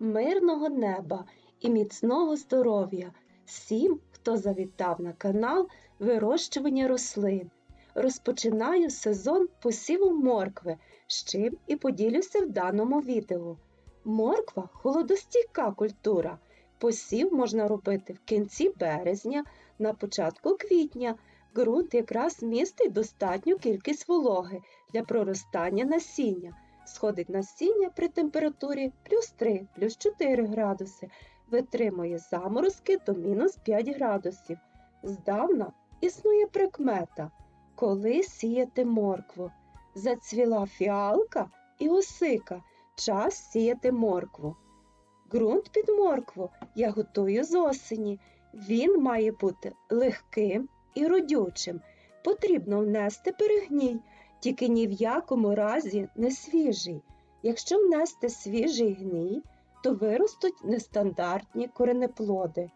мирного неба і міцного здоров'я всім, хто завітав на канал вирощування рослин. Розпочинаю сезон посіву моркви, з чим і поділюся в даному відео. Морква холодостійка культура. Посів можна робити в кінці березня, на початку квітня. Ґрунт якраз містить достатню кількість вологи для проростання насіння. Сходить насіння при температурі плюс 3, плюс 4 градуси, витримує заморозки до мінус 5 градусів. Здавна існує прикмета, коли сіяти моркву. Зацвіла фіалка і осика, час сіяти моркву. Ґрунт під моркву я готую з осені. Він має бути легким і родючим. Потрібно внести перегній, тільки ні в якому разі не свіжий. Якщо внести свіжий гній, то виростуть нестандартні коренеплоди.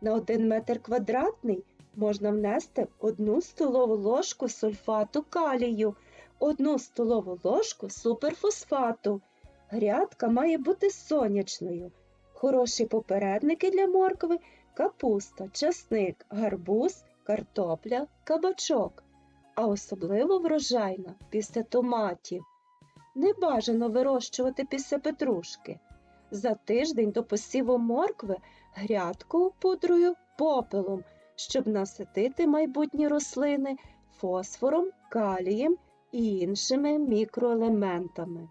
На 1 метр квадратний можна внести 1 столову ложку сульфату калію, 1 столову ложку суперфосфату. Грядка має бути сонячною. Хороші попередники для моркви капуста, часник, гарбуз, картопля, кабачок, а особливо врожайна після томатів. Не бажано вирощувати після петрушки. За тиждень до посіву моркви грядку пудрую попелом, щоб наситити майбутні рослини фосфором, калієм і іншими мікроелементами.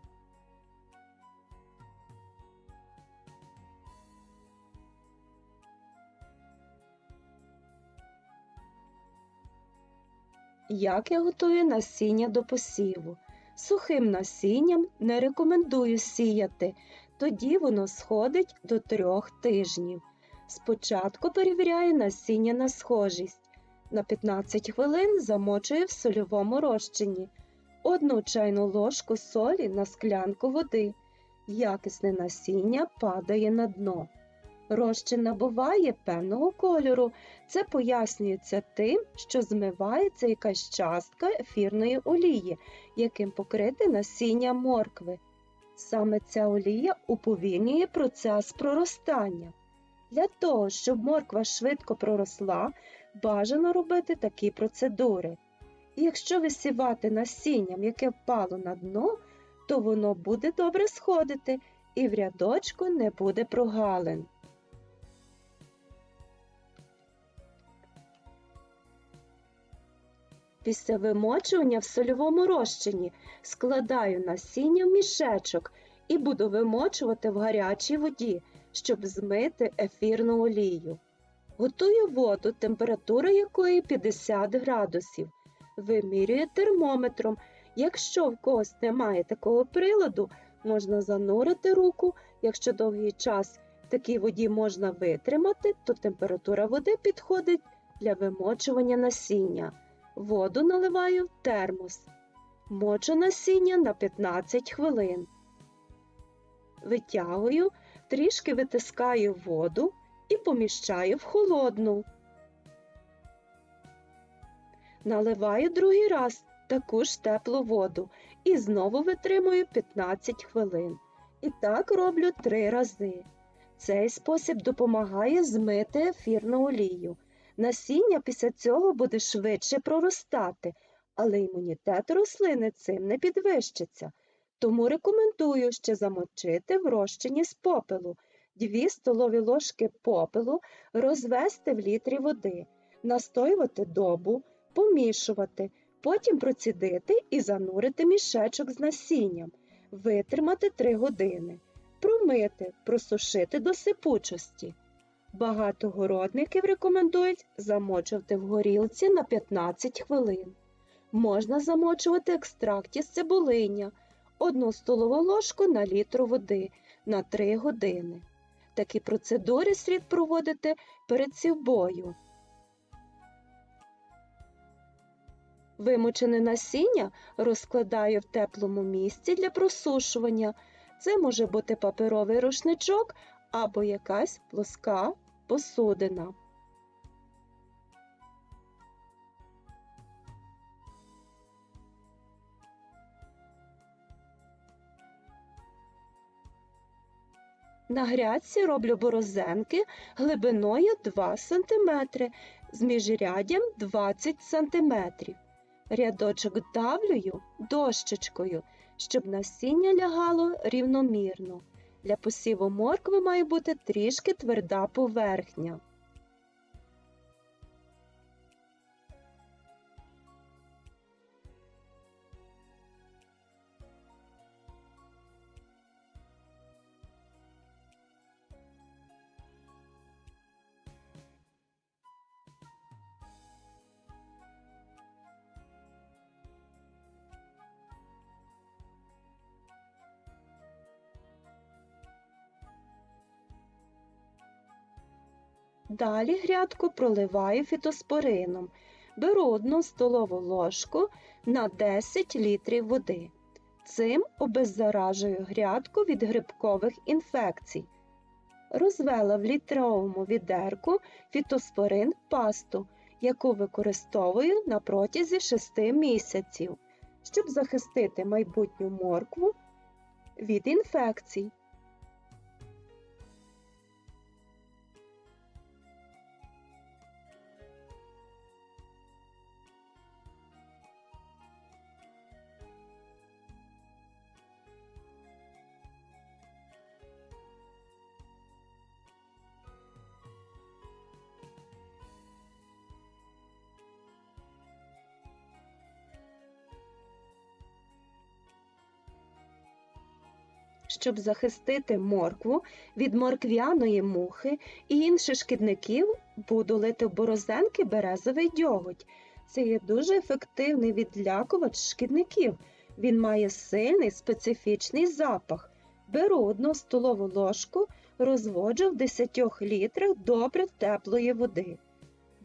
Як я готую насіння до посіву? Сухим насінням не рекомендую сіяти, тоді воно сходить до трьох тижнів. Спочатку перевіряю насіння на схожість. На 15 хвилин замочую в сольовому розчині. Одну чайну ложку солі на склянку води. Якісне насіння падає на дно. Розчин набуває певного кольору. Це пояснюється тим, що змивається якась частка ефірної олії, яким покрите насіння моркви. Саме ця олія уповільнює процес проростання. Для того, щоб морква швидко проросла, бажано робити такі процедури. І якщо висівати насінням, яке впало на дно, то воно буде добре сходити і в рядочку не буде прогалин. Після вимочування в сольовому розчині складаю насіння в мішечок і буду вимочувати в гарячій воді, щоб змити ефірну олію. Готую воду, температура якої 50 градусів. Вимірюю термометром. Якщо в когось немає такого приладу, можна занурити руку. Якщо довгий час такій воді можна витримати, то температура води підходить для вимочування насіння. Воду наливаю в термос. Мочу насіння на 15 хвилин. Витягую, трішки витискаю воду і поміщаю в холодну. Наливаю другий раз таку ж теплу воду і знову витримую 15 хвилин. І так роблю три рази. Цей спосіб допомагає змити ефірну олію. Насіння після цього буде швидше проростати, але імунітет рослини цим не підвищиться. Тому рекомендую ще замочити в розчині з попелу, 2 столові ложки попелу розвести в літрі води, настоювати добу, помішувати, потім процідити і занурити мішечок з насінням, витримати 3 години, промити, просушити до сипучості. Багато городників рекомендують замочувати в горілці на 15 хвилин. Можна замочувати екстракті з цибулиння, 1 столову ложку на літру води на 3 години. Такі процедури слід проводити перед сівбою. Вимочене насіння розкладаю в теплому місці для просушування. Це може бути паперовий рушничок або якась плоска посудина. На грядці роблю борозенки глибиною 2 см, з міжряддям 20 см. Рядочок давлюю дощечкою, щоб насіння лягало рівномірно. Для посіву моркви має бути трішки тверда поверхня. Далі грядку проливаю фітоспорином. Беру одну столову ложку на 10 літрів води. Цим обеззаражую грядку від грибкових інфекцій. Розвела в літровому відерку фітоспорин пасту, яку використовую на протязі 6 місяців, щоб захистити майбутню моркву від інфекцій. Щоб захистити моркву від морквяної мухи і інших шкідників, буду лити в борозенки березовий дьоготь. Це є дуже ефективний відлякувач шкідників. Він має сильний специфічний запах. Беру одну столову ложку, розводжу в 10 літрах добре теплої води.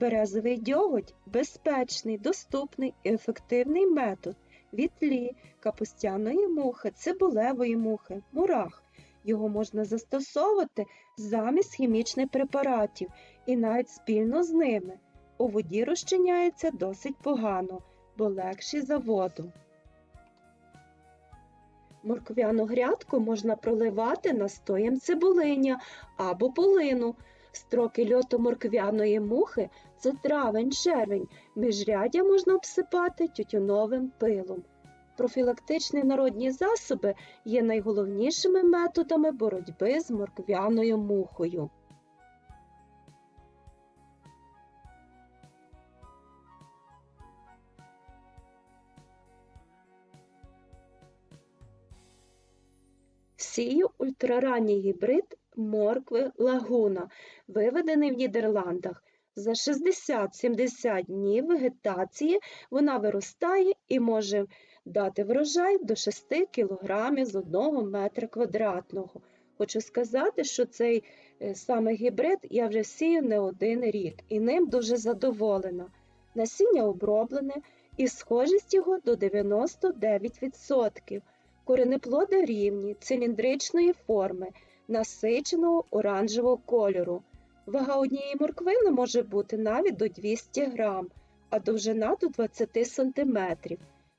Березовий дьоготь безпечний, доступний і ефективний метод від тлі, капустяної мухи, цибулевої мухи, мурах. Його можна застосовувати замість хімічних препаратів і навіть спільно з ними. У воді розчиняється досить погано, бо легші за воду. Морквяну грядку можна проливати настоєм цибулиня або полину. Строки льоту морквяної мухи це травень-червень. Міжряддя можна обсипати тютюновим пилом. Профілактичні народні засоби є найголовнішими методами боротьби з морквяною мухою. Сію ультраранній гібрид моркви лагуна, виведений в Нідерландах. За 60-70 днів вегетації вона виростає і може дати врожай до 6 кг з 1 метра квадратного. Хочу сказати, що цей е, саме гібрид я вже сію не один рік і ним дуже задоволена. Насіння оброблене і схожість його до 99%. Коренеплоди рівні, циліндричної форми, насиченого оранжевого кольору. Вага однієї морквини може бути навіть до 200 грам, а довжина до 20 см.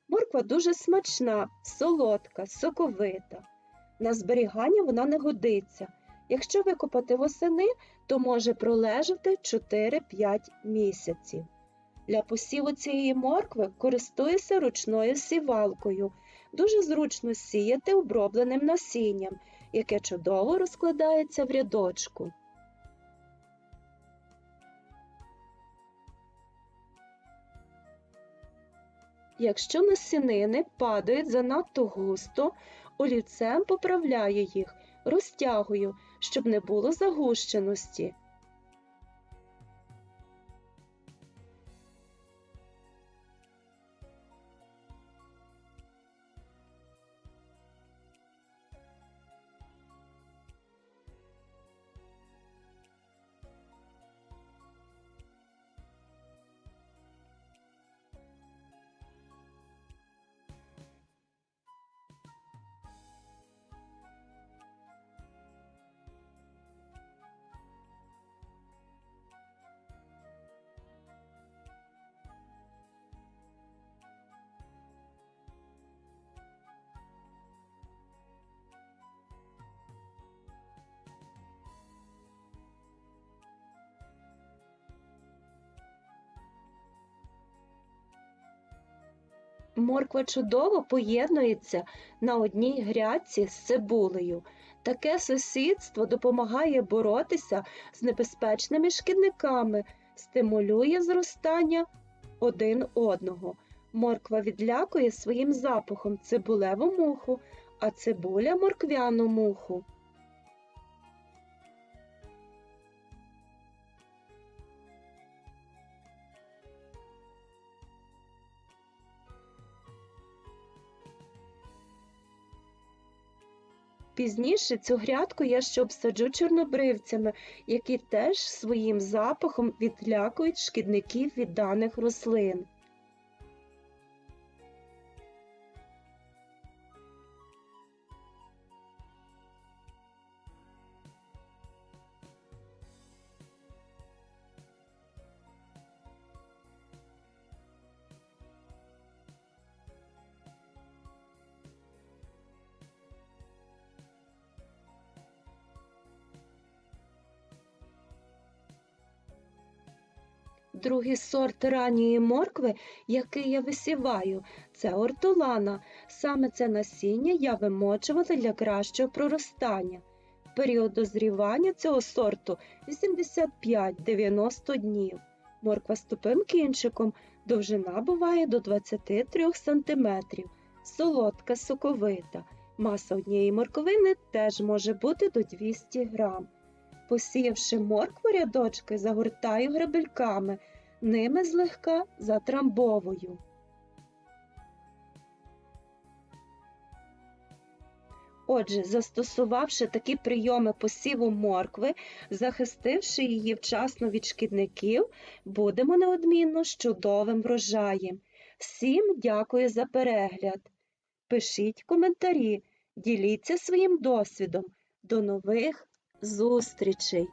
Морква дуже смачна, солодка, соковита. На зберігання вона не годиться. Якщо викопати восени, то може пролежати 4-5 місяців. Для посіву цієї моркви користуюся ручною сівалкою. Дуже зручно сіяти обробленим насінням, яке чудово розкладається в рядочку. Якщо насінини падають занадто густо, олівцем поправляю їх, розтягую, щоб не було загущеності. Морква чудово поєднується на одній грядці з цибулею. Таке сусідство допомагає боротися з небезпечними шкідниками, стимулює зростання один одного. Морква відлякує своїм запахом цибулеву муху, а цибуля морквяну муху. Пізніше цю грядку я ще обсаджу чорнобривцями, які теж своїм запахом відлякують шкідників від даних рослин. Другий сорт ранньої моркви, який я висіваю, це ортолана. Саме це насіння я вимочувала для кращого проростання. Період дозрівання цього сорту 85-90 днів. Морква з тупим кінчиком довжина буває до 23 см. Солодка, соковита. Маса однієї морковини теж може бути до 200 грам. Посіявши моркву рядочки, загортаю гребельками, ними злегка затрамбовую. Отже, застосувавши такі прийоми посіву моркви, захистивши її вчасно від шкідників, будемо неодмінно з чудовим врожаєм. Всім дякую за перегляд. Пишіть коментарі, діліться своїм досвідом. До нових зустрічей!